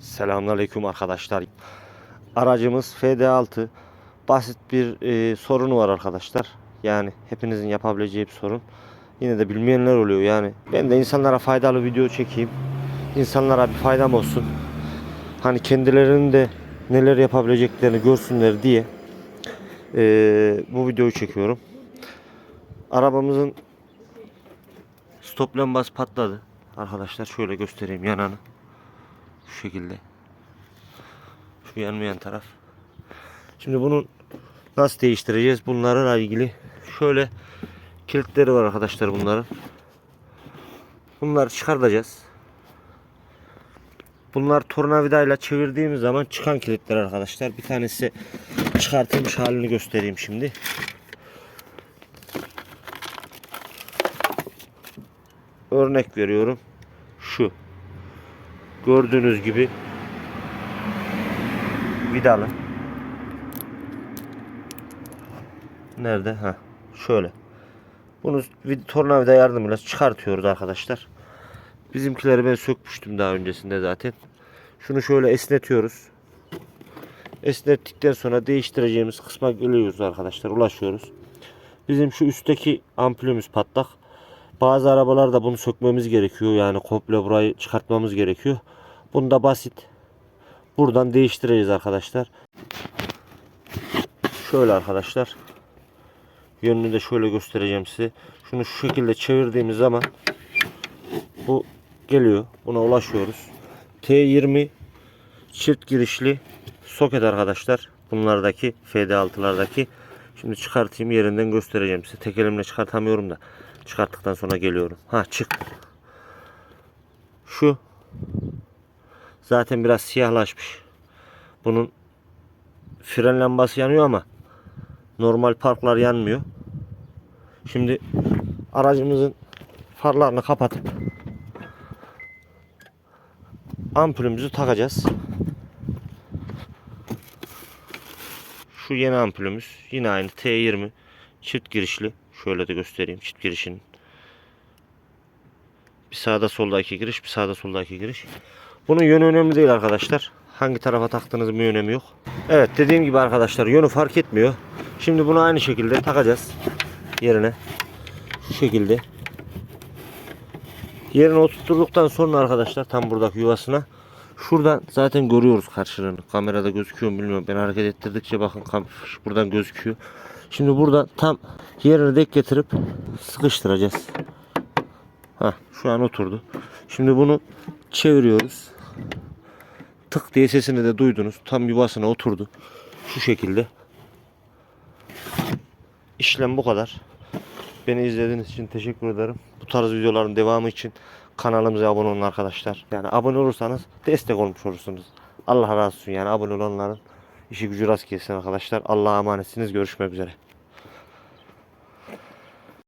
Selamünaleyküm arkadaşlar. Aracımız FD6. Basit bir e, sorunu var arkadaşlar. Yani hepinizin yapabileceği bir sorun. Yine de bilmeyenler oluyor yani. Ben de insanlara faydalı video çekeyim. İnsanlara bir faydam olsun. Hani kendilerinin de neler yapabileceklerini görsünler diye e, bu videoyu çekiyorum. Arabamızın stop lambası patladı. Arkadaşlar şöyle göstereyim yananı. Şu şekilde. Şu yanmayan taraf. Şimdi bunun nasıl değiştireceğiz? Bunlarla ilgili şöyle kilitleri var arkadaşlar bunların. Bunları çıkartacağız. Bunlar tornavidayla çevirdiğimiz zaman çıkan kilitler arkadaşlar. Bir tanesi çıkartılmış halini göstereyim şimdi. Örnek veriyorum. Şu. Gördüğünüz gibi vidalı. Nerede? Ha, şöyle. Bunu vid- tornavida yardımıyla çıkartıyoruz arkadaşlar. Bizimkileri ben sökmüştüm daha öncesinde zaten. Şunu şöyle esnetiyoruz. Esnettikten sonra değiştireceğimiz kısma geliyoruz arkadaşlar. Ulaşıyoruz. Bizim şu üstteki ampulümüz patlak. Bazı arabalarda bunu sökmemiz gerekiyor. Yani komple burayı çıkartmamız gerekiyor. Bunda basit. Buradan değiştireceğiz arkadaşlar. Şöyle arkadaşlar. Yönünü de şöyle göstereceğim size. Şunu şu şekilde çevirdiğimiz zaman bu geliyor. Buna ulaşıyoruz. T20 çift girişli soket arkadaşlar. Bunlardaki FD6'lardaki. Şimdi çıkartayım yerinden göstereceğim size. Tek elimle çıkartamıyorum da. Çıkarttıktan sonra geliyorum. Ha çık. Şu zaten biraz siyahlaşmış. Bunun fren lambası yanıyor ama normal parklar yanmıyor. Şimdi aracımızın farlarını kapatıp ampulümüzü takacağız. Şu yeni ampulümüz yine aynı T20 çift girişli. Şöyle de göstereyim çift girişin. Bir sağda solda iki giriş, bir sağda solda iki giriş. Bunun yönü önemli değil arkadaşlar. Hangi tarafa taktığınızın bir önemi yok. Evet dediğim gibi arkadaşlar yönü fark etmiyor. Şimdi bunu aynı şekilde takacağız yerine. Şu şekilde. Yerine oturttuktan sonra arkadaşlar tam buradaki yuvasına şuradan zaten görüyoruz karşılığını. Kamerada gözüküyor mu bilmiyorum. Ben hareket ettirdikçe bakın buradan gözüküyor. Şimdi burada tam yerine dek getirip sıkıştıracağız. Ha şu an oturdu. Şimdi bunu çeviriyoruz. Tık diye sesini de duydunuz. Tam yuvasına oturdu. Şu şekilde. İşlem bu kadar. Beni izlediğiniz için teşekkür ederim. Bu tarz videoların devamı için kanalımıza abone olun arkadaşlar. Yani abone olursanız destek olmuş olursunuz. Allah razı olsun yani abone olanların işi gücü rast gelsin arkadaşlar. Allah'a emanetsiniz. Görüşmek üzere.